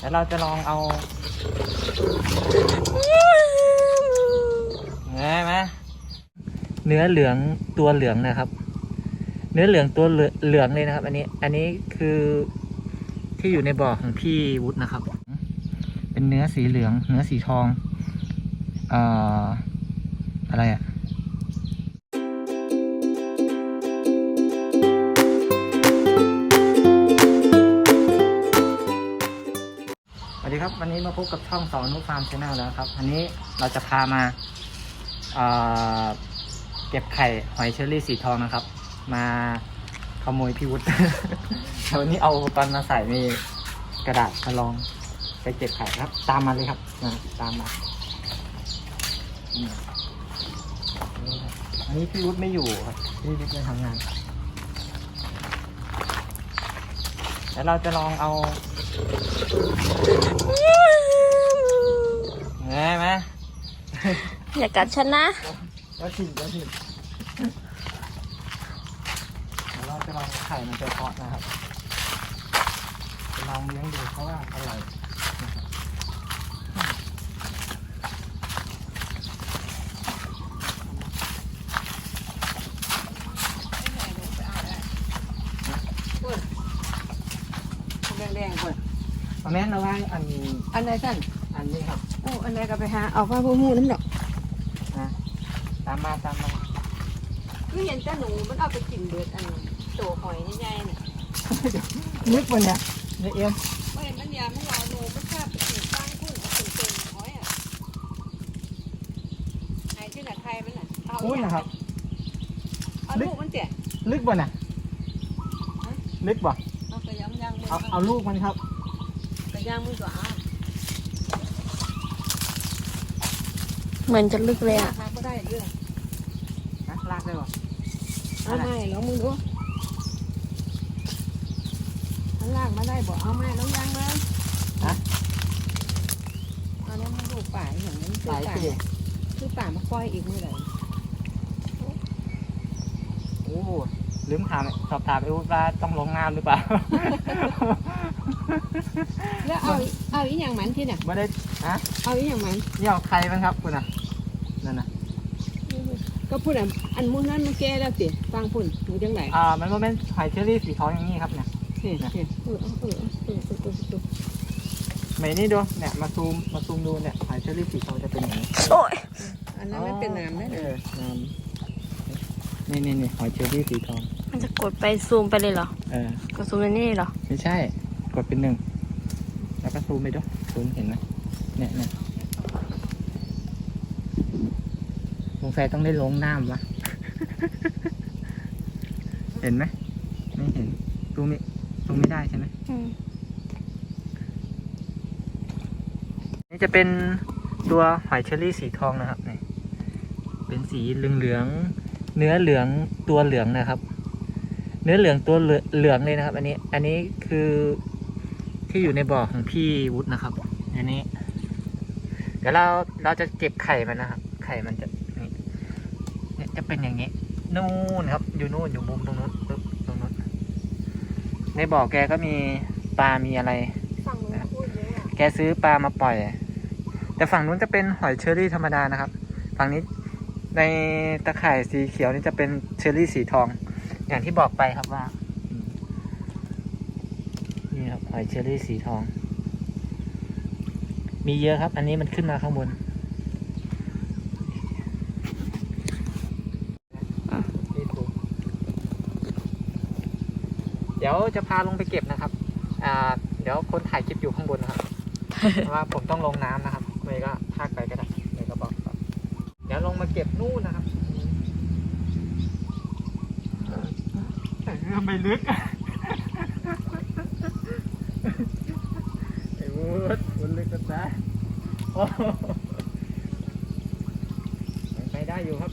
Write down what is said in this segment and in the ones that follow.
แล้วเราจะลองเอาเห็นไหมเนื้อเหลืองตัวเหลืองนะครับ เนื้อเหลืองตัวเหลืเหลืองเลยนะครับ อันนี้ อันนี้คือที่อยู่ในบ่อของพี่วุฒินะครับ เป็นเนื้อสีเหลือง เนื้อสีทอง เอ่อ อะไรอะ ครับวันนี้มาพบกับช่องสอนนุฟาร์มชาแนลแล้วครับอันนี้เราจะพามาเอ่อเก็บไข่หอยเชอรี่สีทองนะครับ มาขโมยพี่วุฒิ วันนี้เอาตอุปกรณ์มาใส่ในกระดาษมาลองไปเก็บไข่ครับ ตามมาเลยครับนะตามมาอันนี้พี่วุฒิไม่อยู่ครับพี่วุฒิไปทำงานแล้วเราจะลองเอา เห็นไหมอย่ากัดฉันนะก็ถิ่นก็ถิ่นเดี๋ยวเราจะลองไข่มันจะเพาะนะครับจะลองเลี้ยงดูเพราะว่าอร่อยนะครับแดงๆคนเอาแม่นเอาไว้อัน อันใดสั่น อันนี้ครับโอ้อันใดก็ไปหาเอาผ้าผู้มูน้ำดอกนะตามมาตามมาคือเห็นแต่หนูมันเอาไปกินเบิดอันโตหอยใหญ่ๆเนี่ยนึกมันเนี่ยนี่เอ็มไม่เห็นมันยามันรอหนูมันชอบไปกินตั้งกุ้งเอาเป็นเป็นหอยอะไอ้ที่ไหนไทยมันน่ะเอาอุ้ยนะครับ เอาลูกมันเจ๊ลึกบ่น่ะลึกบ่เอากระยำยางมือเอาเอาลูกมันครับกระยำมือก็เอา เหมือนจะลึกเลยราอะคาก็ได้เรื่องนะลากได้บ่เอาไม่ลองมือดูมันลากมาได้บ่เอาไม้ลองยางมาเอาเนี้ยมันลูกป่าอย่างนี้คือหลายป่าปีคือป่ามาปล่อยอีกมือไหนโอ้ลืมถามสอบถามไอ้วุฒิว่าต้องลงน้ำหรือเปล่าแล้วเอาเอาอีหยังมันที่เนี่ยไม่ได้ฮะเอาอีหยังมันนี่เอาใครบ้างครับคุณอะ นั่นน่ะก็พูดอะอันมุ้งนั้นมันแก่แล้วสิฟังพุ่นหนูจังไหนอ่า มันว่าเป็นหอยเชอรี่สีทองอย่างนี้ครับเนี่ยนี่นี่เออเออเออเออเออเออเออไหนนี่ดูเนี่ยมาซูมมาซูมดูเนี่ยหอยเชอรี่สีทองจะเป็นอย่างนี้โอ้ยอันนั้นไม่เป็นน้ำนะเออน้ำนี่นี่นี่หอยเชอรี่สีทอง มันจะกดไปซูมไปเลยเหรอเออกดซูมไปนี่เหรอไม่ใช่ กดเป็นหนึ่งแล้วก็ซูมไปดูซูมเห็นไหมเนี่ยเนี่ย สงสัยต้องได้ลงน้ำวะ เห็นไหม ไม่เห็นซูมไม่ซูมไม่ได้ใช่ไหมอืมนี่จะเป็นตัวหอยเชอรี่สีทองนะครับนี่เป็นสีเหลืองๆ เนื้อเหลืองตัวเหลืองนะครับ เนื้อเหลืองตัวเหลืเหลืองเลยนะครับ อันนี้ อันนี้คือที่อยู่ในบ่อของพี่วุฒินะครับ อันนี้ เดี๋ยวเราเราจะเก็บไข่มันนะครับ ไข่มันจะนี่เนี่ย จะเป็นอย่างนี้ นู่นครับ อยู่นู่นอยู่มุมตรงนู้นปึ๊บตรงนู้นในบ่อแกก็มีปลา มีอะไรฟังหนูพูดเยอะแกซื้อปลามาปล่อย แต่ฝั่งนู้นจะเป็นหอยเชอรี่ธรรมดานะครับ ฝั่งนี้ในตะข่ายสีเขียวนี่จะเป็นเชอรี่สีทอง อย่างที่บอกไปครับว่าอืมนี่ครับหอยเชอรี่สีทอง มีเยอะครับ อันนี้มันขึ้นมาข้างบน เดี๋ยวจะพาลงไปเก็บนะครับอ่าเดี๋ยวคนถ่ายคลิปอยู่ข้างบนนะครับเพราะว่าผมต้องลงน้ำนะครับเมย์ก็พากไปก็ได้เมย์ก็บอกครับเดี๋ยวลงมาเก็บนู่นนะครับไม่ลึกไอ้วุฒมันลึกกันนะโอ้โหไปได้อยู่ครับ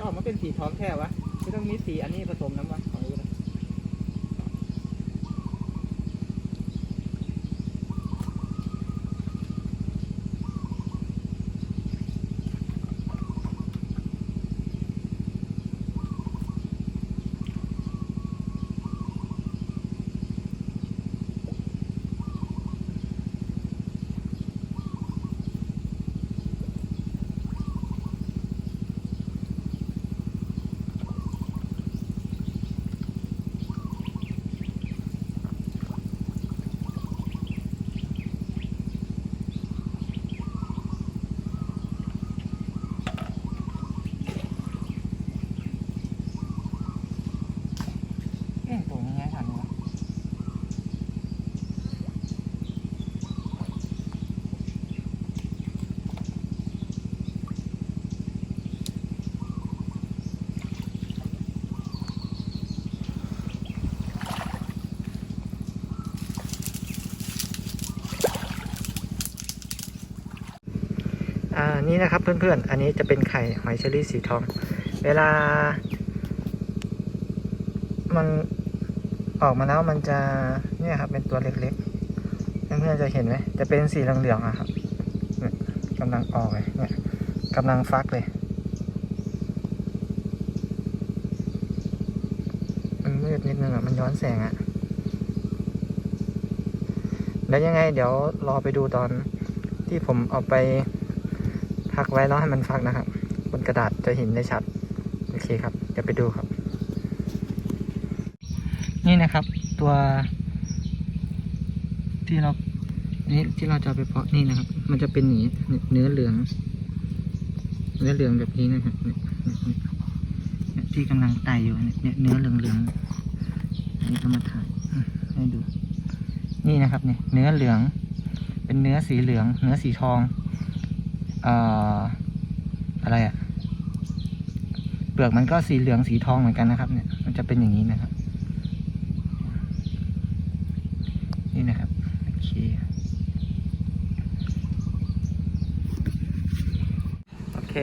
จะออกมาเป็นสีทองแท้วะไม่ต้องมีสีอันนี้ผสมน้ำวะของดูน นี่นะครับเพื่อนๆ อันนี้จะเป็นไข่หอยเชอรี่สีทอง เวลา มันออกมาแล้วมันจะเนี่ยครับ เป็นตัวเล็กๆ เพื่อนๆจะเห็นไหมจะเป็นสีเหลืองๆอะครับกำลังออกเลยเนี่ยกำลังฟักเลยมันมืดนิดนึงอะมันย้อนแสงอะแล้วยังไงเดี๋ยวรอไปดูตอนที่ผมเอาไป พักไว้แล้วให้มันฟักนะครับ บนกระดาษจะเห็นได้ชัด โอเคครับ เดี๋ยวไปดูครับ นี่นะครับ ตัว ที่เรานี่ที่เราจะไปเพาะนี่นะครับ มันจะเป็นอย่างนี้เนื้อเหลือง เนื้อเหลืองแบบนี้นะครับเนี่ยที่กำลังไต่อยู่เนี่ยเนื้อเหลืองเหลืองๆอันนี้เอามาถ่ายให้ดู นี่นะครับเนี่ยเนื้อเหลือง เป็นเนื้อสีเหลือง เนื้อสีทอง อะไรอะเปลือกมันก็สีเหลืองสีทองเหมือนกันนะครับ เนี่ย มันจะเป็นอย่างนี้นะครับ นี่นะครับโอเคโอเค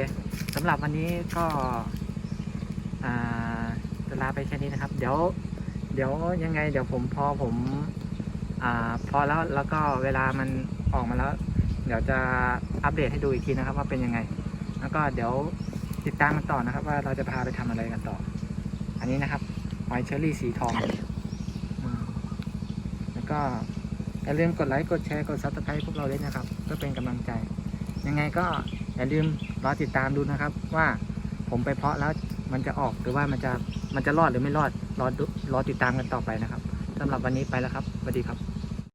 สำหรับวันนี้ก็อ่าจะลาไปแค่นี้นะครับ เดี๋ยว เดี๋ยวยังไง เดี๋ยวผมพอผมอ่าพอแล้วแล้วก็เวลามันออกมาแล้ว เดี๋ยวจะอัปเดตให้ดูอีกทีนะครับ ว่าเป็นยังไง แล้วก็เดี๋ยวติดตามกันต่อนะครับ ว่าเราจะพาไปทำอะไรกันต่อ อันนี้นะครับหอยเชอรี่สีทองแล้วก็อย่าลืมกดไลค์กดแชร์กดซับสไครต์พวกเราด้วยนะครับเพื่อเป็นกำลังใจ ยังไงก็อย่าลืมรอติดตามดูนะครับ ว่าผมไปเพาะแล้วมันจะออกหรือว่ามันจะมันจะรอดหรือไม่รอดรอดูรอติดตามกันต่อไปนะครับสำหรับวันนี้ไปแล้วครับสวัสดีครับ